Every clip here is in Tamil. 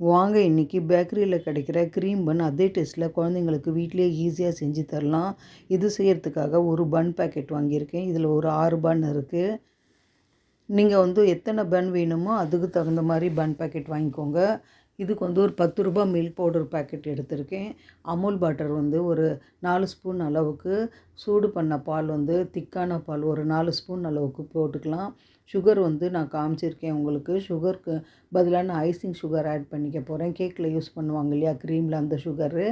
வாங்க இன்றைக்கி பேக்கரியில் கிடைக்கிற க்ரீம் பன் அதே டேஸ்ட்டில் குழந்தைங்களுக்கு வீட்டிலேயே ஈஸியாக செஞ்சு தரலாம். இது செய்கிறதுக்காக ஒரு பன் பாக்கெட் வாங்கியிருக்கேன். இதில் ஒரு ஆறு பன் இருக்குது நீங்கள் வந்து எத்தனை பன் வேணுமோ அதுக்கு தகுந்த மாதிரி பன் பாக்கெட் வாங்கிக்கோங்க. இதுக்கு வந்து ஒரு பத்து ரூபா மில்க் பவுடர் பாக்கெட் எடுத்திருக்கேன். அமுல் பட்டர் வந்து ஒரு நாலு ஸ்பூன் அளவுக்கு. சூடு பண்ண பால் வந்து திக்கான பால் ஒரு நாலு ஸ்பூன் அளவுக்கு போட்டுக்கலாம். சுகர் வந்து நான் காமிச்சிருக்கேன் உங்களுக்கு. சுகருக்கு பதிலாக நான் ஐசிங் சுகர் ஆட் பண்ணிக்க போகிறேன் கேக்கில் யூஸ் பண்ணுவாங்க இல்லையா? க்ரீமில் அந்த சுகரு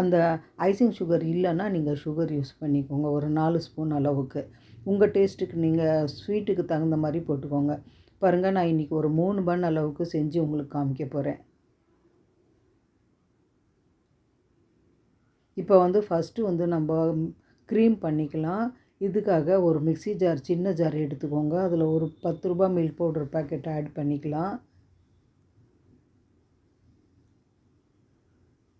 அந்த ஐசிங் சுகர் இல்லைன்னா நீங்கள் சுகர் யூஸ் பண்ணிக்கோங்க. ஒரு நாலு ஸ்பூன் அளவுக்கு. உங்கள் டேஸ்ட்டுக்கு நீங்கள் ஸ்வீட்டுக்கு தகுந்த மாதிரி போட்டுக்கோங்க. பாருங்கள் நான் இன்றைக்கி ஒரு மூணு பன் அளவுக்கு செஞ்சு உங்களுக்கு காமிக்க போகிறேன் இப்போ வந்து ஃபஸ்ட்டு வந்து நம்ம க்ரீம் பண்ணிக்கலாம். இதுக்காக ஒரு மிக்ஸி ஜார் சின்ன ஜார் எடுத்துக்கோங்க. அதில் ஒரு பத்து ரூபா மில்க் பவுடர் பேக்கெட் ஆட் பண்ணிக்கலாம்.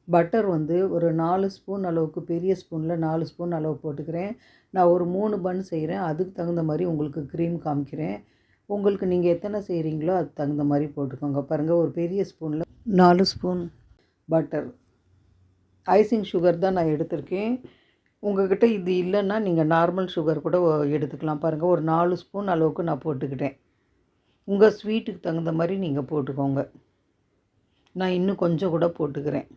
பட்டர் வந்து ஒரு நாலு ஸ்பூன் அளவுக்கு பெரிய ஸ்பூனில் நாலு ஸ்பூன் அளவு போட்டுக்கிறேன். நான் ஒரு மூணு பன் செய்கிறேன். அதுக்கு தகுந்த மாதிரி உங்களுக்கு க்ரீம் காமிக்கிறேன். உங்களுக்கு நீங்கள் எத்தனை செய்கிறீங்களோ அதுக்கு தகுந்த மாதிரி போட்டுக்கோங்க. பாருங்கள் ஒரு பெரிய ஸ்பூனில் நாலு ஸ்பூன் பட்டர். ஐசிங் சுகர் தான் நான் எடுத்திருக்கேன். உங்கள்கிட்ட இது இல்லைன்னா நீங்கள் நார்மல் சுகர் கூட எடுத்துக்கலாம். பாருங்கள் ஒரு நாலு ஸ்பூன் அளவுக்கு நான் போட்டுக்கிட்டேன். உங்கள் ஸ்வீட்டுக்கு தகுந்த மாதிரி நீங்கள் போட்டுக்கோங்க. நான் இன்னும் கொஞ்சம் கூட போட்டுக்கிறேன்.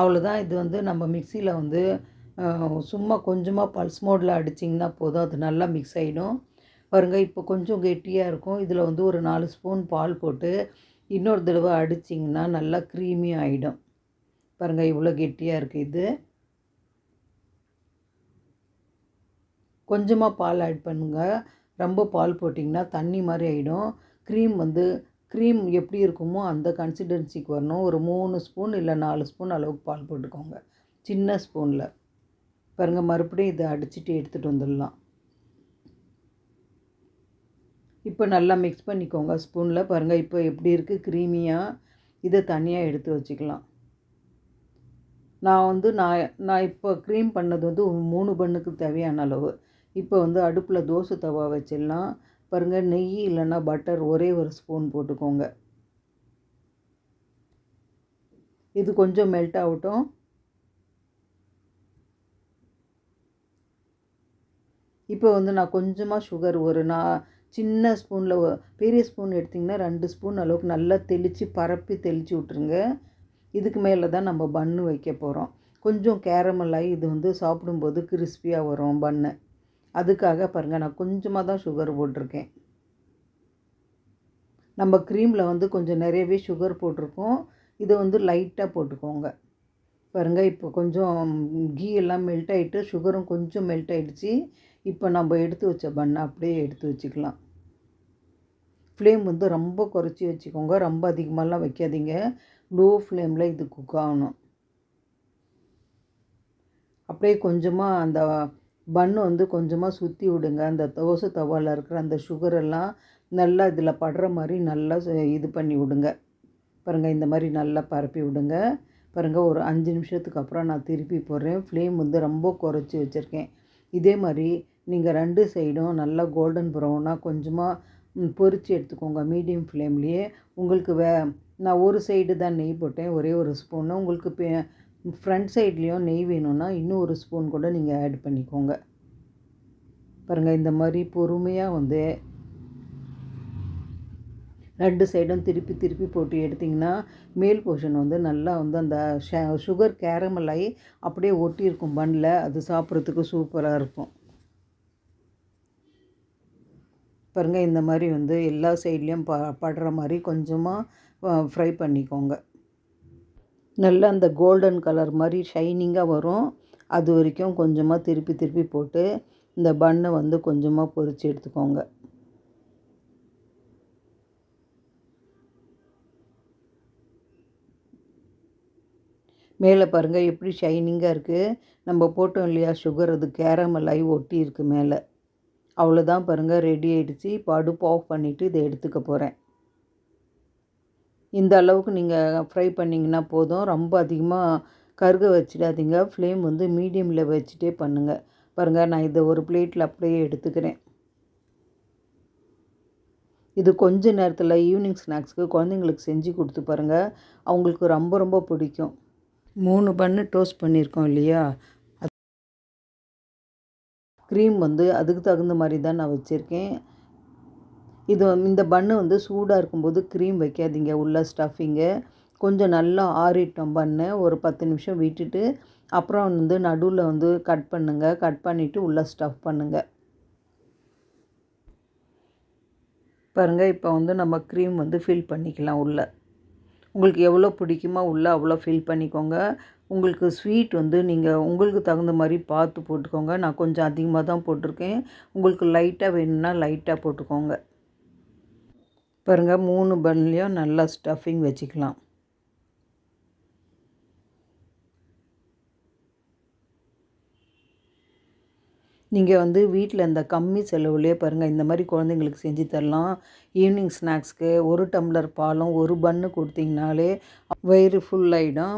அவ்வளோதான் இது வந்து நம்ம மிக்சியில் வந்து சும்மா கொஞ்சமாக பல்ஸ் மோடில் அடிச்சிங்கன்னா போதும். அது நல்லா மிக்ஸ் ஆகிடும் பாருங்கள் இப்போ கொஞ்சம் கெட்டியாக இருக்கும். இதில் வந்து ஒரு நாலு ஸ்பூன் பால் போட்டு இன்னொரு தடவை அடிச்சிங்கன்னா நல்லா க்ரீமி ஆகிடும் பாருங்கள் இவ்வளோ கெட்டியாக இருக்குது இது. கொஞ்சமாக பால் ஆட் பண்ணுங்கள் ரொம்ப பால் போட்டிங்கன்னா தண்ணி மாதிரி ஆகிடும் க்ரீம் வந்து க்ரீம் எப்படி இருக்குமோ அந்த கன்சிஸ்டன்சிக்கு வரணும். ஒரு மூணு ஸ்பூன் இல்லை நாலு ஸ்பூன் அளவுக்கு பால் போட்டுக்கோங்க. சின்ன ஸ்பூனில் பாருங்கள் மறுபடியும் இதை அடிச்சுட்டு எடுத்துகிட்டு வந்துடலாம். இப்போ நல்லா மிக்ஸ் பண்ணிக்கோங்க ஸ்பூனில் பாருங்கள் இப்போ எப்படி இருக்குது க்ரீமியாக இதை தனியாக எடுத்து வச்சுக்கலாம். நான் வந்து நான் நான் இப்போ க்ரீம் பண்ணது வந்து மூணு பண்ணுக்கு தேவையான அளவு. இப்போ வந்து அடுப்பில் தோசை தவா வச்சிடலாம். பாருங்கள் நெய் இல்லைன்னா பட்டர் ஒரே ஒரு ஸ்பூன் போட்டுக்கோங்க. இது கொஞ்சம் மெல்ட் ஆகட்டும். இப்போ வந்து நான் கொஞ்சமாக சுகர் ஒரு நான் சின்ன ஸ்பூனில் பெரிய ஸ்பூன் எடுத்திங்கன்னா ரெண்டு ஸ்பூன் அளவுக்கு நல்லா தெளித்து பரப்பி தெளித்து விட்ருங்க இதுக்கு மேலே தான் நம்ம பன்னு வைக்க போகிறோம் கொஞ்சம் கேரமலாகி இது வந்து சாப்பிடும்போது கிறிஸ்பியாக வரும் பன்னு அதுக்காக பாருங்கள் நான் கொஞ்சமாக தான் சுகர் போட்டிருக்கேன். நம்ம க்ரீமில் வந்து கொஞ்சம் நிறையவே சுகர் போட்டிருக்கோம். இதை வந்து லைட்டாக போட்டுக்கோங்க. பாருங்கள் இப்போ கொஞ்சம் கீ எல்லாம் மெல்ட் ஆகிட்டு சுகரும் கொஞ்சம் மெல்ட் ஆகிடுச்சு இப்போ நம்ம எடுத்து வச்ச பண்ணை அப்படியே எடுத்து வச்சுக்கலாம். ஃப்ளேம் வந்து ரொம்ப குறைச்சி வச்சுக்கோங்க. ரொம்ப அதிகமாகலாம் வைக்காதீங்க. லோ ஃப்ளேமில் இது குக் ஆகணும். அப்படியே கொஞ்சமாக அந்த பன்னு வந்து கொஞ்சமாக சுற்றி விடுங்க. அந்த தோசை தவாவில் இருக்கிற அந்த சுகரெல்லாம் நல்லா இதில் படுற மாதிரி நல்லா இது பண்ணி விடுங்க. பாருங்கள் இந்த மாதிரி நல்லா பரப்பி விடுங்க. பாருங்கள் ஒரு அஞ்சு நிமிஷத்துக்கு அப்புறம் நான் திருப்பி போடுறேன். ஃப்ளேம் வந்து ரொம்ப குறைச்சி வச்சுருக்கேன். இதே மாதிரி நீங்கள் ரெண்டு சைடும் நல்லா கோல்டன் ப்ரௌனாக கொஞ்சமாக பொறிச்சு எடுத்துக்கோங்க. மீடியம் ஃப்ளேம்லேயே உங்களுக்கு வே நான் ஒரு சைடு தான் நெய் போட்டேன் ஒரே ஒரு ஸ்பூனு. உங்களுக்கு ஃப்ரண்ட் சைட்லேயும் நெய் வேணும்னா இன்னும் ஒரு ஸ்பூன் கூட நீங்கள் ஆட் பண்ணிக்கோங்க. பாருங்கள் இந்த மாதிரி பொறுமையாக வந்து ரெண்டு சைடும் திருப்பி திருப்பி போட்டு எடுத்திங்கன்னா மேல் போர்ஷன் வந்து நல்லா வந்து அந்த சுகர் கேரமல் ஆகி அப்படியே ஒட்டியிருக்கும் பண்ணில் அது சாப்பிட்றதுக்கு சூப்பராக இருக்கும். பாருங்கள் இந்த மாதிரி வந்து எல்லா சைட்லேயும் ப படுற மாதிரி கொஞ்சமாக ஃப்ரை பண்ணிக்கோங்க. நல்லா அந்த கோல்டன் கலர் மாதிரி ஷைனிங்காக வரும். அது வரைக்கும் கொஞ்சமாக திருப்பி திருப்பி போட்டு இந்த பண்ணை வந்து கொஞ்சமாக பொரித்து எடுத்துக்கோங்க. மேலே பாருங்கள் எப்படி ஷைனிங்காக இருக்குது நம்ம போட்டோம் இல்லையா சுகர் அது கேரமலாகி ஒட்டி இருக்குது மேலே. அவ்வளோதான் பாருங்கள் ரெடி ஆகிடுச்சு இப்போ அடுப்பு ஆஃப் பண்ணிவிட்டு இதை எடுத்துக்க போகிறேன் இந்த அளவுக்கு நீங்கள் ஃப்ரை பண்ணிங்கன்னா போதும். ரொம்ப அதிகமாக கருக வச்சிடாதீங்க. ஃப்ளேம் வந்து மீடியமில் வச்சுட்டே பண்ணுங்கள் பாருங்கள் நான் இதை ஒரு பிளேட்டில் அப்படியே எடுத்துக்கிறேன். இது கொஞ்ச நேரத்தில் ஈவினிங் ஸ்நாக்ஸ்க்கு குழந்தைங்களுக்கு செஞ்சு கொடுத்து பாருங்கள் அவங்களுக்கு ரொம்ப ரொம்ப பிடிக்கும். மூணு பன்னு டோஸ்ட் பண்ணியிருக்கோம் இல்லையா? க்ரீம் வந்து அதுக்கு தகுந்த மாதிரி தான் நான் வச்சுருக்கேன். இது இந்த பன்னு வந்து சூடாக இருக்கும்போது க்ரீம் வைக்காதீங்க. உள்ள ஸ்டஃபிங்கு கொஞ்சம் நல்லா ஆறிட்டோம் பண்ணு. ஒரு பத்து நிமிஷம் விட்டுட்டு அப்புறம் வந்து நடுவில் வந்து கட் பண்ணுங்கள் கட் பண்ணிவிட்டு உள்ளே ஸ்டஃப் பண்ணுங்கள் பாருங்கள் இப்போ வந்து நம்ம க்ரீம் வந்து ஃபில் பண்ணிக்கலாம் உள்ளே. உங்களுக்கு எவ்வளோ பிடிக்குமோ உள்ளே அவ்வளோ ஃபில் பண்ணிக்கோங்க. உங்களுக்கு ஸ்வீட் வந்து நீங்கள் உங்களுக்கு தகுந்த மாதிரி பார்த்து போட்டுக்கோங்க. நான் கொஞ்சம் அதிகமாக தான் போட்டிருக்கேன். உங்களுக்கு லைட்டாக வேணும்னா லைட்டாக போட்டுக்கோங்க. பாருங்கள் மூணு பன்லேயும் நல்லா ஸ்டஃபிங் வச்சுக்கலாம். நீங்கள் வந்து வீட்டில் இந்த கம்மி செலவுலேயே பாருங்கள் இந்த மாதிரி குழந்தைங்களுக்கு செஞ்சு தரலாம். ஈவினிங் ஸ்நாக்ஸ்க்கு ஒரு டம்ளர் பாலும் ஒரு பன்னு கொடுத்தீங்கனாலே வயிறு ஃபுல்லாகிடும்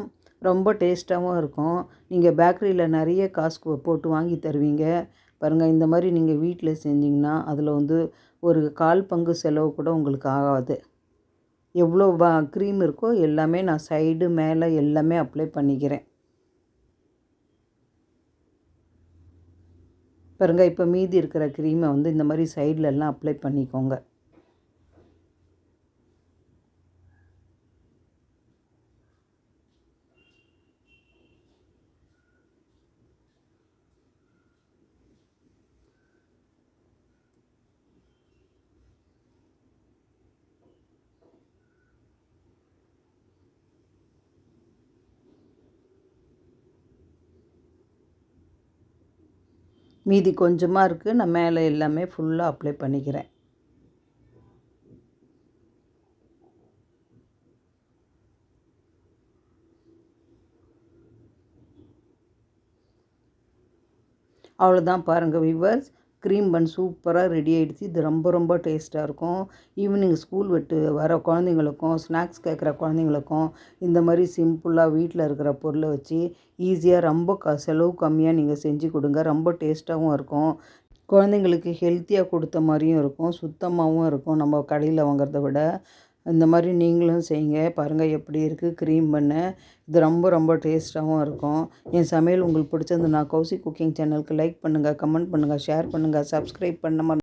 ரொம்ப டேஸ்ட்டாகவும் இருக்கும். நீங்கள் பேக்கரியில் நிறைய காசு போட்டு வாங்கி தருவீங்க. பாருங்கள் இந்த மாதிரி நீங்கள் வீட்டில் செஞ்சிங்கன்னா அதில் வந்து ஒரு கால் பங்கு செலவு கூட உங்களுக்கு ஆகாது. எவ்வளோ பா க்ரீம் இருக்கோ எல்லாமே நான் சைடு மேலே எல்லாமே அப்ளை பண்ணிக்கிறேன். பாருங்கள் இப்போ மீதி இருக்கிற க்ரீமை வந்து இந்த மாதிரி சைட்லெல்லாம் அப்ளை பண்ணிக்கோங்க. மீதி கொஞ்சமாக இருக்குது நான் மேலே எல்லாமே ஃபுல்லாக அப்ளை பண்ணிக்கிறேன். அவ்வளோதான் பாருங்கள் விவர்ஸ் க்ரீம் பன் சூப்பராக ரெடி ஆகிடுச்சு இது ரொம்ப ரொம்ப டேஸ்ட்டாக இருக்கும். ஈவினிங் ஸ்கூல் விட்டு வர குழந்தைங்களுக்கும் ஸ்நாக்ஸ் கேட்குற குழந்தைங்களுக்கும் இந்த மாதிரி சிம்பிளாக வீட்டில் இருக்கிற பொருளை வச்சு ஈஸியாக ரொம்ப க செலவு கம்மியாக நீங்கள் செஞ்சு கொடுங்க. ரொம்ப டேஸ்ட்டாகவும் இருக்கும். குழந்தைங்களுக்கு ஹெல்த்தியாக கொடுத்த மாதிரியும் இருக்கும். சுத்தமாகவும் இருக்கும். நம்ம கடையில் வாங்குறத விட. இந்த மாதிரி நீங்களும் செய்யுங்க. பாருங்கள் எப்படி இருக்குது க்ரீம் பண்ண. இது ரொம்ப ரொம்ப டேஸ்ட்டாகவும் இருக்கும். என் சமையல் உங்களுக்கு பிடிச்சிருந்துன்னா கௌசி குக்கிங் சேனலுக்கு லைக் பண்ணுங்கள் கமெண்ட் பண்ணுங்கள் ஷேர் பண்ணுங்கள் சப்ஸ்கிரைப் பண்ண